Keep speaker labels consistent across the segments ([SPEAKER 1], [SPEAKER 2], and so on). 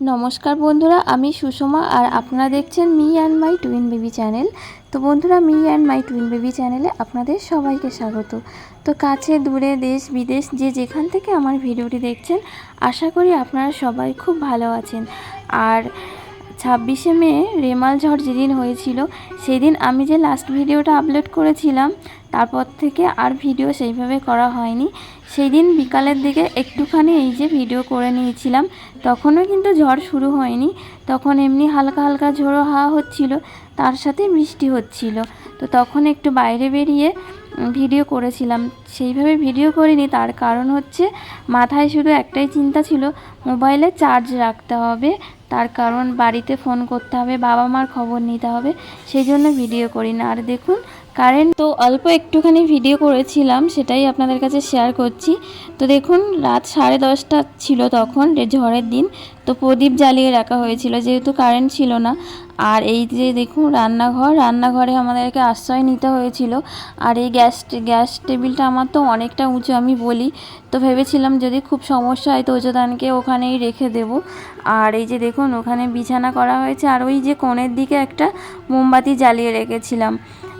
[SPEAKER 1] নমস্কার বন্ধুরা, আমি সুষমা আর আপনারা দেখছেন me and my twin baby channel. তো বন্ধুরা, me and my twin baby চ্যানেলে আপনাদের সবাইকে স্বাগত। তো কাছে, দূরে, দেশ, বিদেশ, যে যেখান থেকে আমার ভিডিওটি দেখছেন, আশা করি আপনারা সবাই খুব ভালো আছেন। আর ছাব্বিশে মে, রেমাল ঝড় যেদিন হয়েছিল, সেদিন আমি যে লাস্ট ভিডিওটা আপলোড করেছিলাম তারপর থেকে আর ভিডিও সেইভাবে করা হয়নি। সেই দিন বিকালের দিকে একটুখানি এই যে ভিডিও করে নিয়েছিলাম, তখনও কিন্তু ঝড় শুরু হয়নি। তখন এমনি হালকা হালকা ঝোড়ো হাওয়া হচ্ছিল, তার সাথে বৃষ্টি হচ্ছিল। তো তখন একটু বাইরে বেরিয়ে ভিডিও করেছিলাম। সেইভাবে ভিডিও করিনি, তার কারণ হচ্ছে মাথায় শুধু একটাই চিন্তা ছিল, মোবাইলে চার্জ রাখতে হবে। তার কারণ বাড়িতে ফোন করতে হবে বাবা মার খবর নিতে হবে, সেই জন্য ভিডিও করি না আর দেখুন কারেন্ট, তো অল্প একটুখানি ভিডিও করেছিলাম, সেটাই আপনাদের কাছে শেয়ার করছি। তো দেখুন, রাত সাড়ে দশটা ছিল তখন ঝড়ের দিন। তো প্রদীপ জ্বালিয়ে রাখা হয়েছিল, যেহেতু কারেন্ট ছিল না। আর এই যে দেখুন, রান্নাঘর, রান্নাঘরে আমাদেরকে আশ্রয় নিতে হয়েছিল। আর এই গ্যাস গ্যাস টেবিলটা আমার তো অনেকটা উঁচু, আমি বলি। তো ভেবেছিলাম যদি খুব সমস্যা হয় তো ওজোদানকে ওখানেই রেখে দেব। আর এই যে দেখুন, ওখানে বিছানা করা হয়েছে। আর ওই যে কোণের দিকে একটা মোমবাতি জ্বালিয়ে রেখেছিলাম।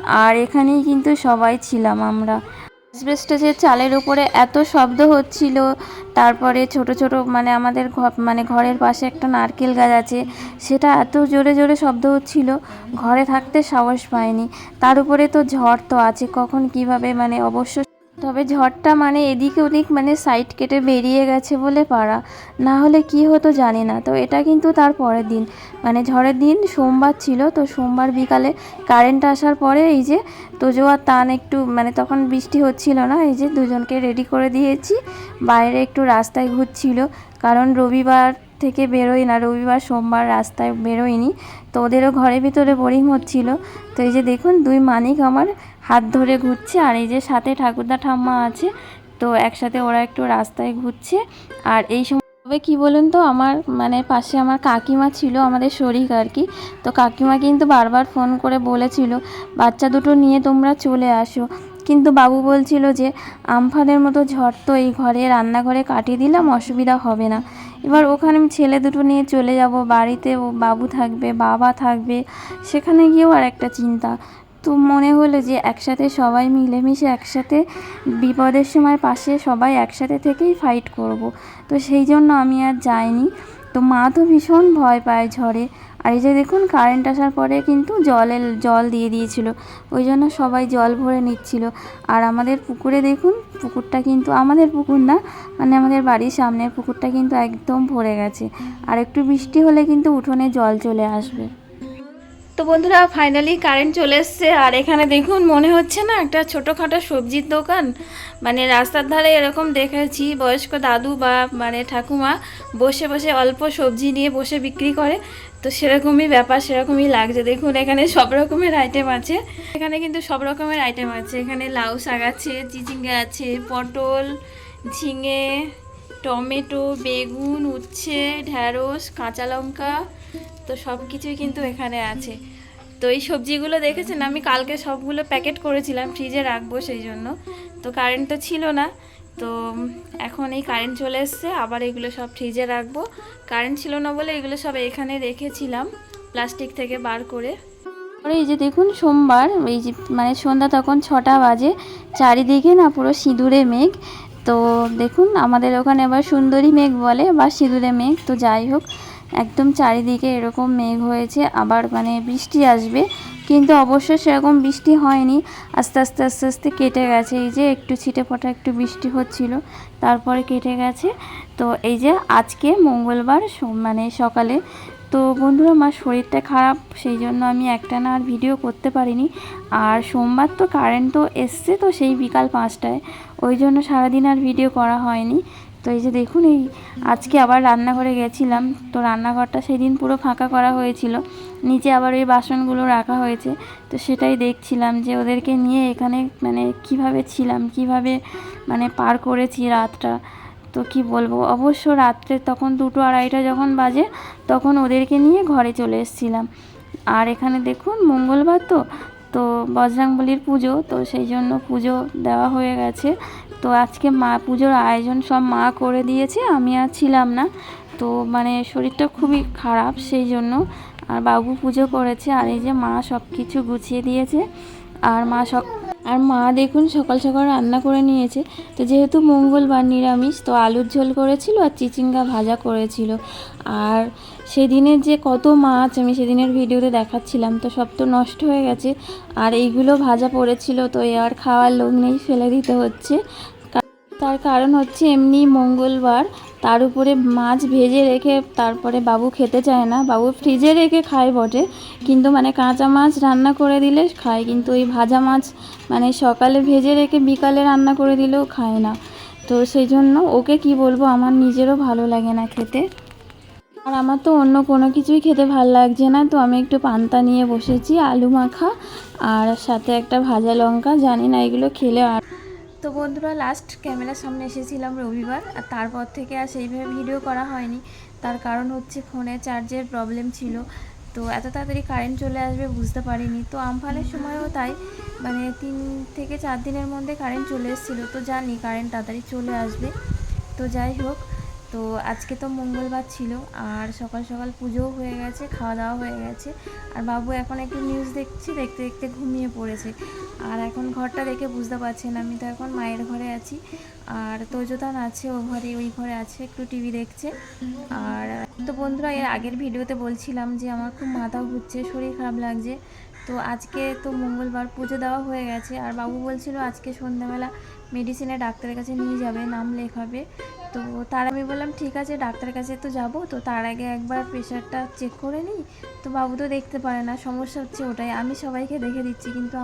[SPEAKER 1] আর এখানেই কিন্তু সবাই ছিলাম আমরা। অ্যাসবেস্টাসের চালের উপরে এত শব্দ হচ্ছিল, তারপরে ছোট ছোট মানে আমাদের ঘ- মানে ঘরের পাশে একটা নারকেল গাছ আছে, সেটা এত জোরে জোরে শব্দ হচ্ছিল, ঘরে থাকতে সাহস পায়নি তার উপরে তো ঝড় তো আছে, কখন কীভাবে মানে অবশ্য তবে ঝড়টা মানে এদিকে ওদিক মানে সাইড কেটে বেরিয়ে গেছে বলে পারা না হলে কি হতো জানি না। তো এটা কিন্তু তার পরের দিন। মানে ঝড়ের দিন সোমবার ছিল, তো সোমবার বিকালে কারেন্ট আসার পরে এই যে তোজো আর তান একটু মানে তখন বৃষ্টি হচ্ছিল না, এই যে দুজনকে রেডি করে দিয়েছি। বাইরে একটু রাস্তায় ঘুরছিল। কারণ রবিবার থেকে বেরোই না, রবিবার, সোমবার রাস্তায় বেরোয়নি তো ওদেরও ঘরের ভিতরে বোরিং হচ্ছিল। তো এই যে দেখুন, দুই মানিক আমার হাত ধরে ঘুরছে আর এই যে সাথে ঠাকুরদা ঠাম্মা আছে, তো একসাথে ওরা একটু রাস্তায় ঘুরছে। আর এই সময় তবে কি বলুন তো, আমার মানে পাশে আমার কাকিমা ছিল, আমাদের শরিক আর কি। তো কাকিমা কিন্তু বারবার ফোন করে বলেছিল, বাচ্চা দুটো নিয়ে তোমরা চলে আসো। কিন্তু বাবু বলছিল যে আমফানের মতো ঝড় তো এই ঘরে রান্নাঘরে কাটিয়ে দিলাম, অসুবিধা হবে না। এবার ওখানে আমি ছেলে দুটো নিয়ে চলে যাব, বাড়িতে ও বাবু থাকবে, বাবা থাকবে, সেখানে গিয়েও আর একটা চিন্তা। তো মনে হলো যে একসাথে সবাই মিলেমিশে একসাথে বিপদের সময় পাশে সবাই একসাথে থেকেই ফাইট করব। তো সেই জন্য আমি আর যাইনি। তো মা তো ভীষণ ভয় পায় ঝড়ে। আর এই যে দেখুন কারেন্ট আসার পরে কিন্তু জলের জল দিয়ে দিয়েছিল। ওই জন্য সবাই জল ভরে নিচ্ছিল। আর আমাদের পুকুরে দেখুন, পুকুরটা কিন্তু আমাদের পুকুর না মানে আমাদের বাড়ির সামনের পুকুরটা কিন্তু একদম ভরে গেছে। আর একটু বৃষ্টি হলে কিন্তু উঠোনে জল চলে আসবে। তো বন্ধুরা ফাইনালি কারেন্ট চলে এসছে। আর এখানে দেখুন, মনে হচ্ছে না, একটা ছোটোখাটো সবজির দোকান। মানে রাস্তার ধারে এরকম দেখেছি, বয়স্ক দাদু বা মানে ঠাকুমা বসে বসে অল্প সবজি নিয়ে বসে বিক্রি করে। তো সেরকমই ব্যাপার, সেরকমই লাগছে। দেখুন, এখানে সব রকমের আইটেম আছে। এখানে কিন্তু সব রকমের আইটেম আছে। এখানে লাউ শাক আছে, চিচিঙ্গা আছে, পটল, ঝিঙে, টমেটো, বেগুন, উচ্ছে, ঢ্যাঁড়স, কাঁচা লঙ্কা তো সব কিছুই কিন্তু এখানে আছে। তো এই সবজিগুলো দেখেছেন? আমি কালকে সবগুলো প্যাকেট করেছিলাম ফ্রিজে রাখব সেই জন্য। তো কারেন্ট তো ছিল না। তো এখন এই কারেন্ট চলে এসছে, আবার এগুলো সব ফ্রিজে রাখব। কারেন্ট ছিল না বলে এগুলো সব এখানে রেখেছিলাম প্লাস্টিক থেকে বার করে। আর এই যে দেখুন, সোমবার, এই যে মানে সন্ধ্যা তখন ছটা বাজে, চারিদিকে না পুরো সিঁদুরে মেঘ। তো দেখুন, আমাদের ওখানে আবার সুন্দরী মেঘ বলে, বা সিঁদুরে মেঘ। তো যাই হোক একদম চারিদিকে এরকম মেঘ হয়েছে, আবার মানে বৃষ্টি আসবে, কিন্তু অবশ্য সেরকম বৃষ্টি হয়নি। আস্তে আস্তে আস্তে আস্তে কেটে গেছে, এই যে একটু ছিটে ফোটা একটু বৃষ্টি হচ্ছিল, তারপরে কেটে গেছে। তো এই যে আজকে মঙ্গলবার মানে সকালে, তো বন্ধুরা আমার শরীরটা খারাপ, সেই জন্য আমি একটা না আর ভিডিও করতে পারিনি। আর সোমবার তো কারেন্ট তো এসছে, তো সেই বিকাল পাঁচটায়, ওই জন্য সারাদিন আর ভিডিও করা হয়নি। তো এই যে দেখুন, এই আজকে আবার রান্নাঘরে গেছিলাম। তো রান্নাঘরটা সেদিন পুরো ফাঁকা করা হয়েছিল। নিচে আবার ওই বাসনগুলো রাখা হয়েছে। তো সেটাই দেখছিলাম যে ওদেরকে নিয়ে এখানে মানে কীভাবে ছিলাম, কীভাবে মানে পার করেছি রাতটা। তো কি বলব, অবশ্য রাত্রে তখন দুটো আড়াইটা যখন বাজে, তখন ওদেরকে নিয়ে ঘরে চলে এসেছিলাম। আর এখানে দেখুন, মঙ্গলবার তো তো বজরাংবলির পুজো, তো সেই জন্য পুজো দেওয়া হয়ে গেছে। তো আজকে মা, পুজোর আয়োজন সব মা করে দিয়েছে, আমি আর ছিলাম না। তো মানে শরীরটা খুবই খারাপ সেই জন্য আর বাবু পুজো করেছে আর এই যে মা সব কিছু গুছিয়ে দিয়েছে আর মা সব, আর মা দেখুন সকাল সকাল রান্না করে নিয়েছে। তো যেহেতু মঙ্গলবার নিরামিষ, তো আলুর ঝোল করেছিল আর চিচিঙ্গা ভাজা করেছিল। আর সেদিনের যে কত মাছ আমি সেদিনের ভিডিওতে দেখাচ্ছিলাম, তো সব তো নষ্ট হয়ে গেছে। আর এইগুলো ভাজা পড়েছিল, তো এ আর খাওয়ার লোক নেই, ফেলে দিতে হচ্ছে। তার কারণ হচ্ছে এমনি মঙ্গলবার তার উপরে মাছ ভেজে রেখে তারপরে বাবু খেতে চায় না। বাবু ফ্রিজে রেখে খায় বটে, কিন্তু মানে কাঁচা মাছ রান্না করে দিলে খায়, কিন্তু ওই ভাজা মাছ মানে সকালে ভেজে রেখে বিকালে রান্না করে দিলেও খায় না। তো সেই জন্য ওকে কি বলব, আমার নিজেরও ভালো লাগে না খেতে। আর আমার তো অন্য কোনো কিছুই খেতে ভালো লাগছে না, তো আমি একটু পান্তা নিয়ে বসেছি, আলু মাখা আর সাথে একটা ভাজা লঙ্কা, জানি না এগুলো খেলে আর তো বন্ধুরা লাস্ট ক্যামেরার সামনে এসেছিলাম রবিবার আর তারপর থেকে আর সেইভাবে ভিডিও করা হয়নি। তার কারণ হচ্ছে ফোনে চার্জের প্রবলেম ছিল। তো এত তাড়াতাড়ি কারেন্ট চলে আসবে বুঝতে পারিনি। তো আমফানের সময়ও তাই মানে তিন থেকে চার দিনের মধ্যে কারেন্ট চলে এসেছিল। তো জানি কারেন্ট তাড়াতাড়ি চলে আসবে। তো যাই হোক তো আজকে তো মঙ্গলবার ছিল, আর সকাল সকাল পুজোও হয়ে গেছে খাওয়া দাওয়া হয়ে গেছে। আর বাবু এখন একটু নিউজ দেখছি, দেখতে দেখতে ঘুমিয়ে পড়েছে। আর এখন ঘরটা দেখে বুঝতে পারছেন, আমি তো এখন মায়ের ঘরে আছি। আর তৈজতান আছে, ও ঘরে, ওই ঘরে আছে, একটু টিভি দেখছে। আর তো বন্ধুরা, এর আগের ভিডিওতে বলছিলাম যে, আমার খুব মাথা ঘুরছে, শরীর খারাপ লাগছে। তো আজকে তো মঙ্গলবার পুজো দেওয়া হয়ে গেছে। আর বাবু বলছিল আজকে সন্ধ্যাবেলা মেডিসিনে ডাক্তারের কাছে নিয়ে যাবে, নাম লেখাবে। তো তার আমি বললাম, ঠিক আছে, ডাক্তারের কাছে তো যাব। তো তার আগে একবার প্রেশারটা চেক করে নিই। তো বাবু তো দেখতে পারে না, সমস্যা হচ্ছে ওটাই। আমি সবাইকে দেখে দিচ্ছি, কিন্তু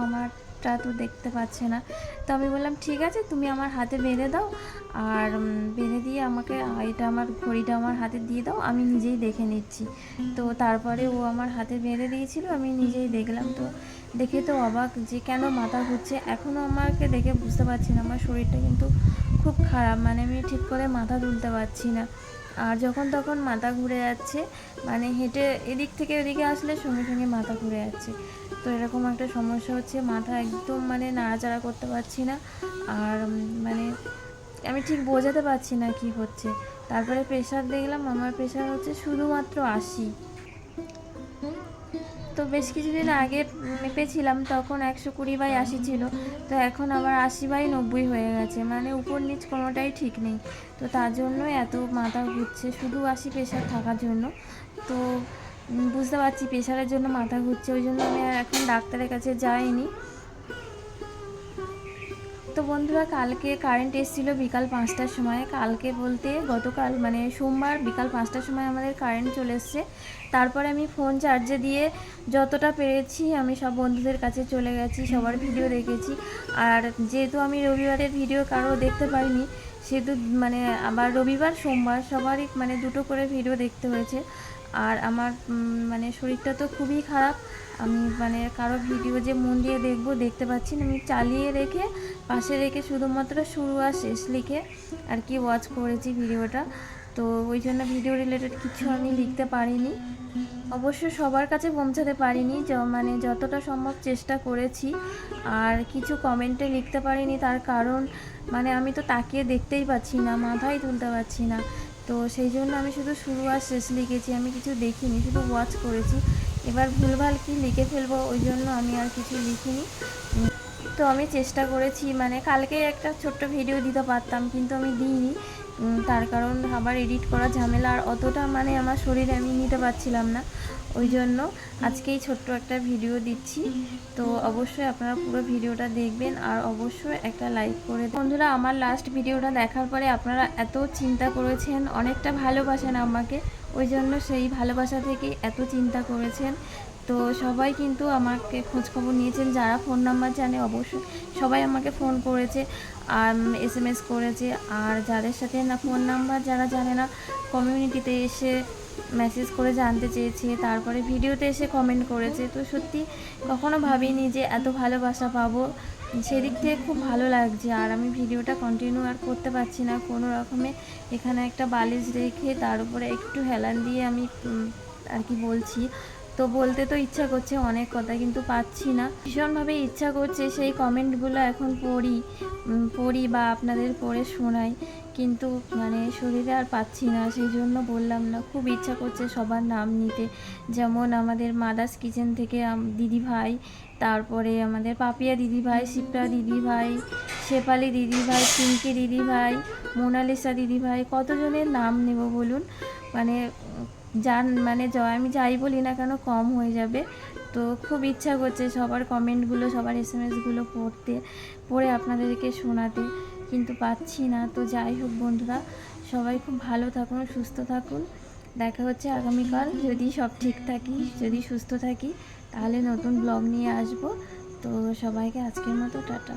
[SPEAKER 1] আমারটা তো দেখতে পাচ্ছে না। তো আমি বললাম, ঠিক আছে, তুমি আমার হাতে বেঁধে দাও। আর বেঁধে দিয়ে আমাকে এটা আমার ঘড়িটা আমার হাতে দিয়ে দাও, আমি নিজেই দেখে নিচ্ছি। তো তারপরে ও আমার হাতে বেঁধে দিয়েছিল, আমি নিজেই দেখলাম। তো দেখে তো অবাক যে কেন মাথা ঘুরছে। এখনও আমাকে দেখে বুঝতে পারছি না, আমার শরীরটা কিন্তু খুব খারাপ মানে আমি ঠিক করে মাথা তুলতে পারছি না। আর যখন তখন মাথা ঘুরে যাচ্ছে মানে হেঁটে এদিক থেকে ওদিকে আসলে সঙ্গে সঙ্গে মাথা ঘুরে যাচ্ছে। তো এরকম একটা সমস্যা হচ্ছে, মাথা একদম মানে নাড়াচাড়া করতে পারছি না। আর মানে আমি ঠিক বোঝাতে পারছি না কি হচ্ছে। তারপরে প্রেশার দেখলাম, আমার প্রেশার হচ্ছে শুধুমাত্র আশি। বেশ কিছুদিন আগে মেপেছিলাম, তখন একশো কুড়ি বাই আশি ছিল। তো এখন আবার আশি বাই নব্বই হয়ে গেছে মানে উপর নিচ কোনোটাই ঠিক নেই। তো তার জন্য এত মাথা ঘুরছে, শুধু আশি প্রেশার থাকার জন্য। তো বুঝতে পারছি প্রেশারের জন্য মাথা ঘুরছে, ওই জন্য আমি এখন ডাক্তারের কাছে যাইনি। তো বন্ধুরা, কালকে কারেন্ট এসেছিল বিকাল পাঁচটার সময়। কালকে বলতে গতকাল মানে সোমবার বিকাল পাঁচটার সময় আমাদের কারেন্ট চলে এসছে। তারপরে আমি ফোন চার্জে দিয়ে যতটা পেরেছি, আমি সব বন্ধুদের কাছে চলে গেছি, সবার ভিডিও দেখেছি। আর যেহেতু আমি রবিবারের ভিডিও কারও দেখতে পারিনি সেহেতু মানে আবার রবিবার, সোমবার সবারই মানে দুটো করে ভিডিও দেখতে হয়েছে। আর আমার মানে শরীরটা তো খুবই খারাপ। আমি মানে কারও ভিডিও যে মন দিয়ে দেখব, দেখতে পাচ্ছি না। আমি চালিয়ে রেখে, পাশে রেখে শুধুমাত্র শুরু আর শেষ লিখে আর কি ওয়াচ করেছি ভিডিওটা। তো ওই জন্য ভিডিও রিলেটেড কিছু আমি লিখতে পারিনি। অবশ্য সবার কাছে পৌঁছাতে পারিনি, য- মানে যতটা সম্ভব চেষ্টা করেছি। আর কিছু কমেন্টে লিখতে পারিনি, তার কারণ মানে আমি তো তাকিয়ে দেখতেই পাচ্ছি না, মাথায় তুলতে পারছি না। তো সেই জন্য আমি শুধু শুরু আর শেষ লিখেছি, আমি কিছু দেখিনি, শুধু ওয়াচ করেছি। এবার ভুলভাল কি লিখে ফেলব, ওই জন্য আমি আর কিছু লিখিনি। তো আমি চেষ্টা করেছি মানে কালকে একটা ছোট্ট ভিডিও দিতে পারতাম, কিন্তু আমি দিইনি। তার কারণ আবার এডিট করা ঝামেলা, আর অতটা মানে আমার শরীরে আমি নিতে পারছিলাম না। ওই জন্য আজকেই ছোট্ট একটা ভিডিও দিচ্ছি। তো অবশ্যই আপনারা পুরো ভিডিওটা দেখবেন আর অবশ্যই একটা লাইক করে। বন্ধুরা আমার লাস্ট ভিডিওটা দেখার পরে আপনারা এত চিন্তা করেছেন অনেকটা ভালোবাসেন আমাকে। ওই জন্য সেই ভালোবাসা থেকে এত চিন্তা করেছেন। তো সবাই কিন্তু আমাকে খোঁজখবর নিয়েছেন। যারা ফোন নাম্বার জানে অবশ্যই সবাই আমাকে ফোন করেছে আর এস এম এস করেছে। আর যাদের সাথে না ফোন নাম্বার যারা জানে না কমিউনিটিতে এসে মেসেজ করে জানতে চেয়েছে, তারপরে ভিডিওতে এসে কমেন্ট করেছে। তো সত্যি কখনো ভাবিনি যে এত ভালোবাসা পাবো। সেদিক থেকে খুব ভালো লাগছে আর আমি ভিডিওটা কন্টিনিউ আর করতে পারছি না। কোনো রকমে এখানে একটা বালিশ রেখে তার উপরে একটু হেলান দিয়ে আমি আর কি বলছি, তো বলতে তো ইচ্ছা করছে অনেক কথা কিন্তু পাচ্ছি না। ভীষণভাবে ইচ্ছা করছে সেই কমেন্টগুলো এখন পড়ি পড়ি বা আপনাদের পড়ে শোনাই। কিন্তু মানে শরীরে আর পাচ্ছি না সেই জন্য বললাম না। খুব ইচ্ছা করছে সবার নাম নিতে। যেমন আমাদের মাদার্স কিচেন থেকে দিদি ভাই তারপরে আমাদের পাপিয়া দিদি ভাই শিপ্রা দিদি ভাই শেফালি দিদি ভাই পিঙ্কি দিদি ভাই মোনালিসা দিদি ভাই কতজনের নাম নেব বলুন? মানে যান মানে আমি যাই বলি না কেন কম হয়ে যাবে। তো খুব ইচ্ছা করছে সবার কমেন্টগুলো সবার এস এম এসগুলো পড়তে, পড়ে আপনাদেরকে শোনাতে। কিন্তু পাচ্ছি না। তো যাই হোক বন্ধুরা, সবাই খুব ভালো থাকুন, সুস্থ থাকুন। দেখা হচ্ছে আগামীকাল। যদি সব ঠিক থাকি, যদি সুস্থ থাকি, তাহলে নতুন ব্লগ নিয়ে আসব। তো সবাইকে আজকের মতো টাটা।